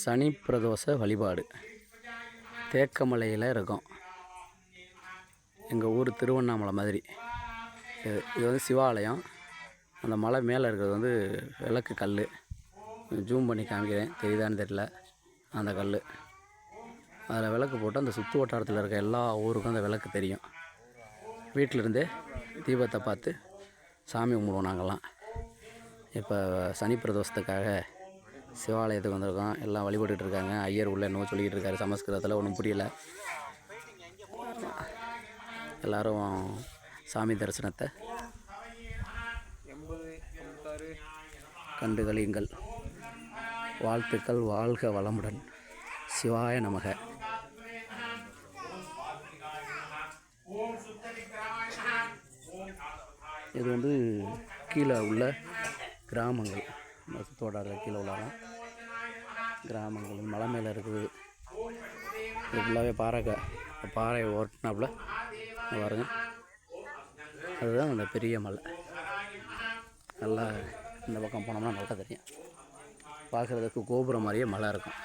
சனி பிரதோஷ வழிபாடு தேக்கமலையில் இருக்கும் எங்கள் ஊர் திருவண்ணாமலை மாதிரி. இது இது வந்து சிவாலயம். அந்த மலை மேலே இருக்கிறது வந்து விளக்கு கல் ஜூம் பண்ணி காமிக்கிறேன் தெரியுதான்னு தெரில அந்த கல் அதில் விளக்கு போட்டு அந்த சுற்று வட்டாரத்தில் இருக்க எல்லா ஊருக்கும் அந்த விளக்கு தெரியும். வீட்டிலிருந்தே தீபத்தை பார்த்து சாமி கும்பிடுவோம் நாங்கள்லாம். இப்போ சனி பிரதோஷத்துக்காக சிவாலயத்துக்கு வந்திருக்கோம். எல்லாம் வழிபட்டுட்டு இருக்காங்க. ஐயர் உள்ள என்னவோ சொல்லிக்கிட்டு இருக்காரு. சமஸ்கிருதத்தில் ஒன்றும் புரியல. எல்லோரும் சாமி தரிசனத்தை கண்டு கழியுங்கள். வாழ்த்துக்கள். வாழ்க வளமுடன். சிவாய நமக. இது வந்து கீழே உள்ள கிராமங்கள். இந்த கீழே உள்ளாரம் கிராமங்கள் மலை மேலே இருக்குது. இது ஃபுல்லாகவே பாறை பாறையை ஓட்டினாப்புல. பாருங்க. அதுதான் அந்த பெரிய மலை. நல்லா இந்த பக்கம் போனோம்னா நல்லா தெரியும். பார்க்குறதுக்கு கோபுரம் மாதிரியே மலை இருக்கும்.